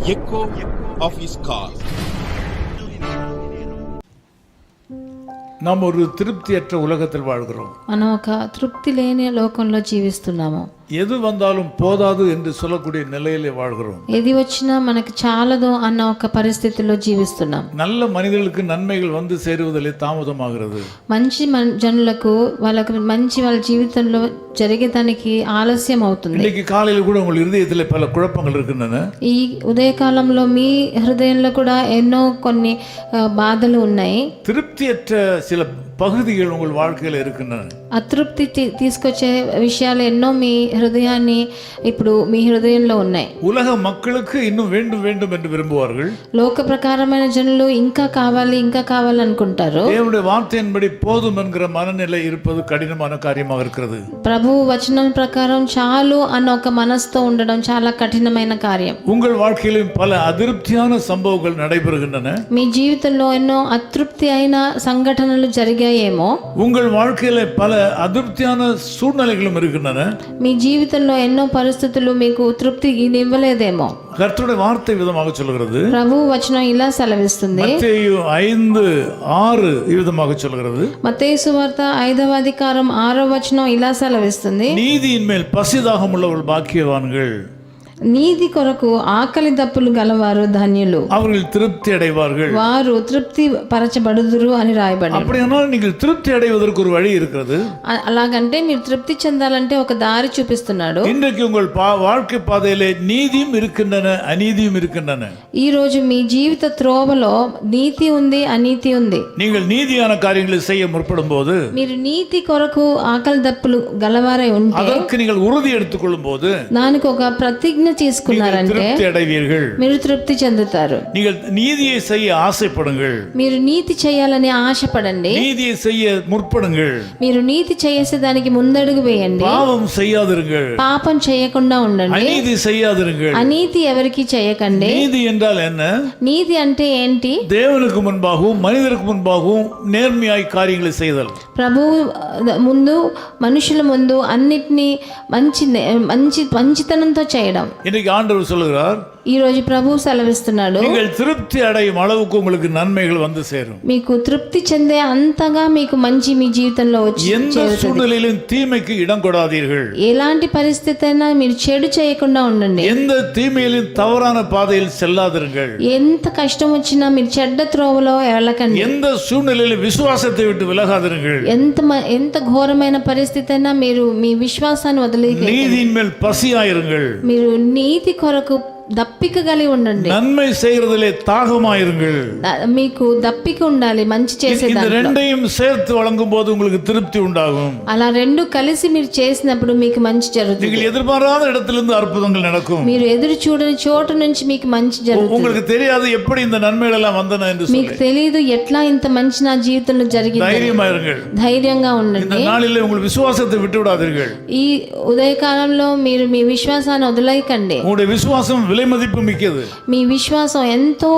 echo of his call. நாம் ஒரு திருப்தியற்ற உலகத்தில் வாழ்கிறோம் మనం ఒక తృప్తి లేని లోకంలో జీవిస్తున్నాము எது வந்தாலும் போதாது என்று சொல்லக்கூடிய நிலையிலே வாழ்கிறோம் ఏది వచ్చినా మనకి చాలదు అన్న ఒక పరిస్థితిలో జీవిస్తున్నాం நல்ல மனிதர்களுக்கு நன்மைகள் வந்து சேருவதிலே தாமதமாகிறது మంచి మన్- జనులకు వాళ్ళకు మంచి వాళ్ళ జీవితంలో జరిగేదానికి ఆలస్యం అవుతుంది இன்னைக்கு காலையில் கூட உங்கள் இருதயத்தில் பல குழப்பங்கள் இருக்கின்றன ఈ ఉదయకాలంలో మీ హృదయంలో కూడా ఎన్నో కొన్ని ఆ, బాధలు ఉన్నాయి திருப்தியற்ற சில பகுதிகள் உங்கள் வாழ்க்கையில் இருக்கின்றன అతృప్తి తీ- తీసుకొచ్చే విషయాలు ఎన్నో మీ హృదయాన్ని ఇప్పుడు మీ హృదయంలో ఉన్నాయి உலக மக்களுக்கு இன்னும் வேண்டும் வேண்டும் என்று விரும்புவார்கள் లోక ప్రకారమైన జనులు ఇంకా కావాలి ఇంకా కావాలి అనుకుంటారు தேவனுடைய வார்த்தையின்படி போதும் என்கிற மனநிலை இருப்பது கடினமான காரியமாக இருக்கிறது ప్రభు వచనం ప్రకారం చాలు అన్న ఒక మనసుతో ఉండడం చాలా కఠినమైన కార్యం உங்கள் வாழ்க்கையிலும் பல அதிருப்தியான சம்பவங்கள் நடைபெறுகின்றன మీ జీవితంలో ఎన్నో అతృప్తి అయిన సంఘటనలు జరిగాయేమో உங்கள் வாழ்க்கையில பல அதிருப்தியான சூழ்நிலைகளும் இருக்கின்றன మీ జీవితంలో ఎన్నో పరిస్థితులు మీకు తృప్తి ఇవ్వలేదేమో கர்த்தருடைய வார்த்தை விதமாக சொல்கிறது ప్రభు వచనం ఇలా సెలవిస్తుంది மத்தேயு ஐந்து ஆறு விதமாக சொல்கிறது మతేసు వార్త ఐదవ అధికారం ఆరో వచనం ఇలా సెలవిస్తుంది நீதியின் மேல் பசிதாகம் உள்ளவர்கள் பாக்கியவான்கள் నీతి కొరకు ఆకలి దప్పులు గలవారు ధన్యులు அவர்கள் திருப்தி அடைவார்கள் వారు తృప్తి పరచబడుదురు అని రాయబడి அப்படியானால் நீங்கள் திருப்தி அடைவதற்கு ஒரு வழி இருக்கிறது అ- అలాగంటే మీరు తృప్తి చెందాలంటే ఒక దారి చూపిస్తున్నాడు இன்றைக்கு உங்கள் பா வாழ்க்கை பாதையிலே நீதியும் இருக்கின்றன அநீதியும் இருக்கின்றன ఈ రోజు మీ జీవిత త్రోవలో నీతి ఉంది అనీతి ఉంది நீங்கள் நீதியான காரியங்களை செய்ய முற்படும் போது మీరు నీతి కొరకు ఆకలి దప్పులు గలవారై ఉంటే அதற்கு நீங்கள் உறுதி எடுத்துக்கொள்ளும் போது దానికి ఒక ప్రతిజ్ఞ తీసుకున్నారంటే திருப்தி அடைவீர்கள் మీరు తృప్తి చెందుతారు நீங்கள் நீதியை செய்ய ஆசைப்படுங்கள் మీరు నీతి చేయాలని ఆశపడండి நீதியை செய்ய முற்படுங்கள் మీరు నీతి చేసే దానికి ముందడుగు వేయండి பாவம் செய்யாதிருங்கள் పాపం చేయకుండా ఉండండి அநீதி செய்யாதிருங்கள் అనీతి ఎవరికి చేయకండి நீதி என்றால் என்ன నీతి అంటే ఏంటి தேவனுக்கு முன்பாகவும் மனிதருக்கு முன்பாகவும் நேர்மையாய் காரியங்களை செய்தல் ప్రభు ముందు మనుషుల ముందు అన్నిటినీ మంచి మంచి మంచితనంతో చేయడం இன்றைக்கு ஆண்டவர் சொல்லுகிறார் ఈ రోజు ప్రభు సెలవిస్తున్నాడు நீங்கள் திருப்தி அடையும் அளவுக்கு உங்களுக்கு நன்மைகள் வந்து சேரும் మీకు తృప్తి చెందే అంతగా మీకు మంచి మీ జీవితంలో వచ్చి எந்த சூழ்நிலையிலும் தீமைக்கு இடம் கொடாதீர்கள் ఎలాంటి పరిస్థితి అయినా మీరు చెడు చేయకుండా ఉండండి எந்த தீமையிலும் தவறான பாதையில் செல்லாதிருங்கள் ఎంత కష్టం వచ్చినా మీరు చెడ్డ త్రోవలో వెళ్ళకండి எந்த சூழ்நிலையிலும் விசுவாசத்தை விட்டு விலகாதிருங்கள் ఎంత మ- ఎంత ఘోరమైన పరిస్థితి అయినా మీరు మీ విశ్వాసాన్ని వదిలి நீதியின் மேல் பசியாயிருங்கள் మీరు నీతి కొరకు దప్పిక కలిగి ఉండండి நன்மை செய்கிறதிலே தாகமாயிருங்கள் ద- మీకు దప్పిక ఉండాలి మంచి இந்த చేసేదాన్ని ரெண்டையும் சேர்த்து வழங்கும் போது உங்களுக்கு திருப்தி உண்டாகும் అలా రెండు కలిసి మీరు చేసినప్పుడు మీకు మంచి జరుగుతుంది நீங்கள் எதிர்பாராத இடத்திலிருந்து அற்புதங்கள் நடக்கும் మీరు ఎదురు చూడని చోటు నుంచి మీకు మంచి జరుగుతుంది உங்களுக்கு தெரியாது எப்படி இந்த நன்மைகள் எல்லாம் வந்தன என்று சொல்லி మీకు తెలియదు ఎట్లా ఇంత మంచి నా జీవితంలో జరిగింది தைரியமாயிருங்கள் ధైర్యంగా இந்த ఉండండి நாளிலே உங்கள் விசுவாசத்தை விட்டு விடாதீர்கள் ఈ ఉదయకాలంలో మీరు మీ విశ్వాసాన్ని వదిలేయకండి உங்களுடைய விசுவாசம் விலை மதிப்பு மிக்கது మీ విశ్వాసం ఎంతో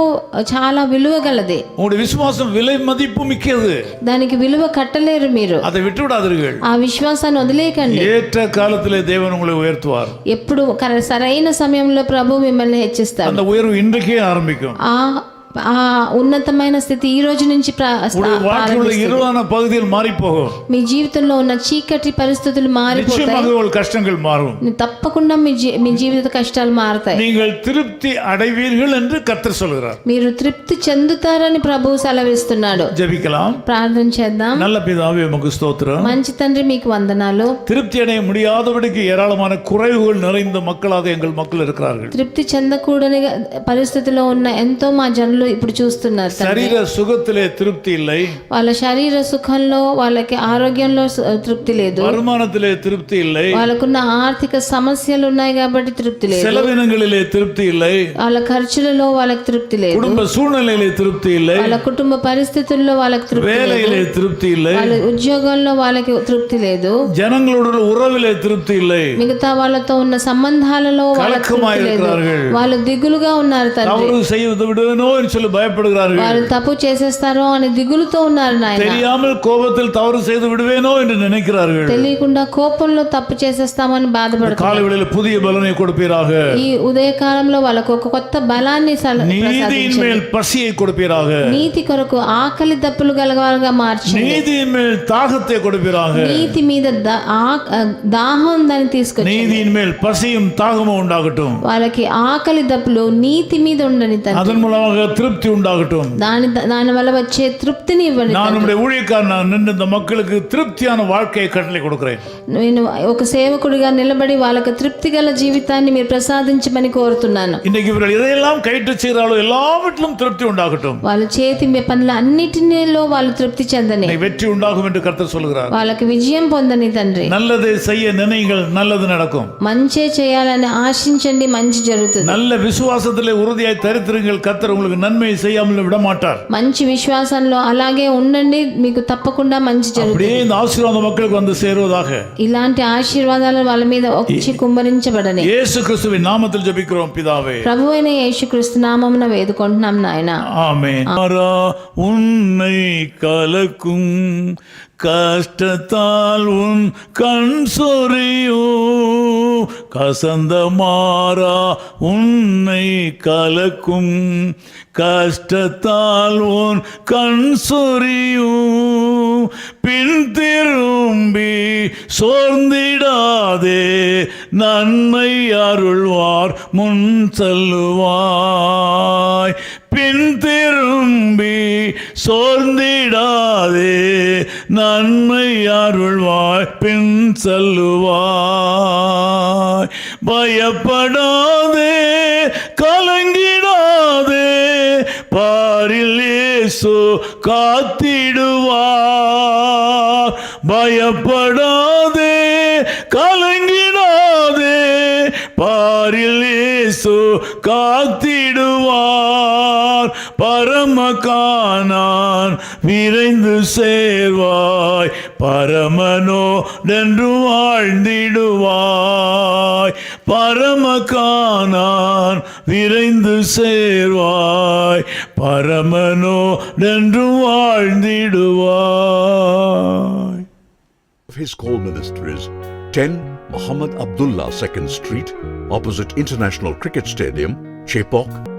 చాలా విలువ గలది உங்களுடைய விசுவாசம் விலை மதிப்பு மிக்கது దానికి విలువ కట్టలేరు మీరు அதை விட்டு விடாதீர்கள் ఆ విశ్వాసాన్ని వదిలేయకండి ஏற்ற காலத்திலே தேவன் உங்களை உயர்த்துவார் ఎప్పుడు కర- సరైన సమయంలో ప్రభు మిమ్మల్ని హెచ్చిస్తారు அந்த உயர்வு இன்றைக்கே ஆரம்பிக்கும் ఆ ఆ ఉన్నతమైన స్థితి ఈ రోజు నుంచి ప్ర- உங்களுடைய வாழ்க்கையில் உள்ள ప్రారంభిస్తుంది. இருளான பகுதியில் மாறி போகும் మీ జీవితంలో ఉన్న చీకటి పరిస్థితులు మారిపోతాయి நிச்சயமாக உங்கள் கஷ்டங்கள் மாறும் తప్పకుండా మీ జీ- మీ జీవిత కష్టాలు మారతాయి நீங்கள் திருப்தி அடைவீர்கள் என்று கர்த்தர் சொல்கிறார் మీరు తృప్తి చెందుతారని ప్రభు సెలవిస్తున్నాడు ஜெபிக்கலாம் ప్రార్థన చేద్దాం நல்ல பிதாவே உமக்கு ஸ்தோத்திரம் మంచి తండ్రి మీకు వందనాలు திருப்தி அடைய முடியாதபடிக்கு ஏராளமான குறைவுகள் நிறைந்த மக்களாக எங்கள் மக்கள் இருக்கிறார்கள் తృప్తి చెందకూడని పరిస్థితిలో ఉన్న ఎంతో మా జనులు ఇప్పుడు చూస్తున్నారు తండ్రి. சரீர சுகத்திலே திருப்தி இல்லை వాళ్ళ శరీర సుఖంలో వాళ్ళకి ఆరోగ్యంలో సు- తృప్తి లేదు வருமானத்திலே திருப்தி இல்லை వాళ్ళకున్న ఆర్థిక సమస్యలు ఉన్నాయి కాబట్టి తృప్తి లేదు செலவினங்களிலே திருப்தி இல்லை వాళ్ళ ఖర్చులలో వాళ్ళకి తృప్తి లేదు குடும்ப சூழ்நிலையிலே திருப்தி இல்லை వాళ్ళ కుటుంబ పరిస్థితుల్లో వాళ్ళకి తృప్తి లేదు வேலையிலே திருப்தி இல்லை వాళ్ళ ఉద్యోగంలో వాళ్ళకి తృప్తి లేదు ஜனங்களோட உறவிலே திருப்தி இல்லை మిగతా వాళ్ళతో ఉన్న సంబంధాలలో వాళ్ళకి తృప్తి లేదు கலக்கமாயிருக்கிறார்கள் వాళ్ళు దిగులుగా ఉన్నారు తండ్రి தவறு செய்வது விடுவேனோ என்று சொல்லி பயப்படுகிறார்கள் వారు తప్పు చేసేస్తారో అని దిగులుతో ఉన్నారు నాయన தெரியாமல் கோபத்தில் தவறு செய்து விடுவேனோ என்று நினைக்கிறார்கள் తెలియకుండా కోపంలో తప్పు చేసేస్తామని బాధపడుతున్నారు காலை வேளையில் புதிய பலனை கொடுப்பீராக ఈ ఉదయ కాలంలో వాళ్ళకు ఒక కొత్త బలాన్ని సల- நீதியின் மேல் பசியை கொடுப்பீராக నీతి కొరకు ఆకలి దప్పులు గలవారుగా మార్చి நீதியின் மேல் தாகத்தை கொடுப்பீராக నీతి మీద దా- ఆ- దాహం ఉందని తీసుకొచ్చి நீதியின் மேல் பசியும் தாகமும் உண்டாகட்டும் వాళ్ళకి ఆకలి దప్పులు నీతి మీద ఉండని తండ్రి அதன் மூலமாக திருப்தி உண்டாகட்டும் దాని దాని వల్ల వచ్చే తృప్తిని ఇవ్వండి நான் நம்முடைய ஊழியக்காரன் நான் நின்று இந்த மக்களுக்கு திருப்தியான வாழ்க்கையை கட்டளை கொடுக்கிறேன் నేను ఒక సేవకుడిగా నిలబడి వాళ్ళకి తృప్తి గల జీవితాన్ని మీరు ప్రసాదించమని కోరుతున్నాను இன்னைக்கு இவர்கள் எதையெல்லாம் கயிற்று செய்கிறாளோ எல்லாவற்றிலும் திருப்தி உண்டாகட்டும் వాళ్ళ చేతి మీ పనుల అన్నిటిలో వాళ్ళు తృప్తి చెందని இன்னைக்கு வெற்றி உண்டாகும் என்று கர்த்தர் சொல்கிறார் వాళ్ళకి విజయం పొందని తండ్రి நல்லதை செய்ய நினைங்கள் நல்லது நடக்கும் మంచే చేయాలని ఆశించండి మంచి జరుగుతుంది நல்ல விசுவாசத்திலே உறுதியாய் தரித்திருங்கள் கர்த்தர் உங்களுக்கு நன்மை செய்யாமல் விட மாட்டார் మంచి విశ్వాసంలో అలాగే ఉండండి మీకు తప్పకుండా మంచి జరుగుతుంది அப்படியே இந்த ஆசீர்வாதம் மக்களுக்கு வந்து சேருவதாக ఇలాంటి ఆశీర్వాదాలు వాళ్ళ మీద వచ్చి కుమ్మరించబడని இயேசு கிறிஸ்துவின் நாமத்தில் ஜெபிக்கிறோம் பிதாவே ప్రభు అయిన యేసుక్రీస్తు నామమున వేడుకుంటున్నాం నాయన ஆமென் மாறா உன்னை கலக்கும் கஷ்டத்தால் உன் கண் சொறியோ? கசந்த மாறா உன்னை கலக்கும். கஷ்டத்தால் உன் கண் சொறியோ? பின் திரும்பி சோர்ந்திடாதே நன்மை அருள்வார் முன் செல்லுவாய். பின் திரும்பி சோர்ந்திடாதே நன்மை அருள்வாய் பின் செல்லுவாய். பயப்படாதே கலங்கிடாதே பாரில் இயேசு காத்திடுவார். பயப்படாதே கலங்கிடாதே பாரில் இயேசு காத்திடுவார். பரமகானான் விரைந்து சேர்வாய் பரமனோடென்று வாழ்ந்திடுவாய் பரமகானான் விரைந்து Servai பரமனோடென்று வாழ்ந்திடுவாய் of his call ministries 10 Muhammad Abdullah 2nd Street, opposite International Cricket Stadium, Chepok,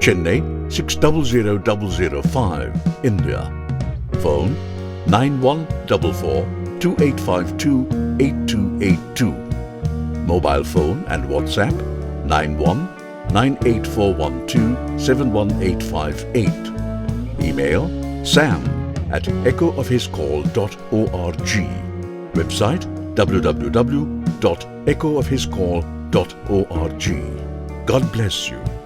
Chennai 600005, India. Phone 9144 2852 8282. Mobile phone and WhatsApp 91 98412 71858. Email sam at echoofhiscall.org. Website www.echoofhiscall.org. God bless you.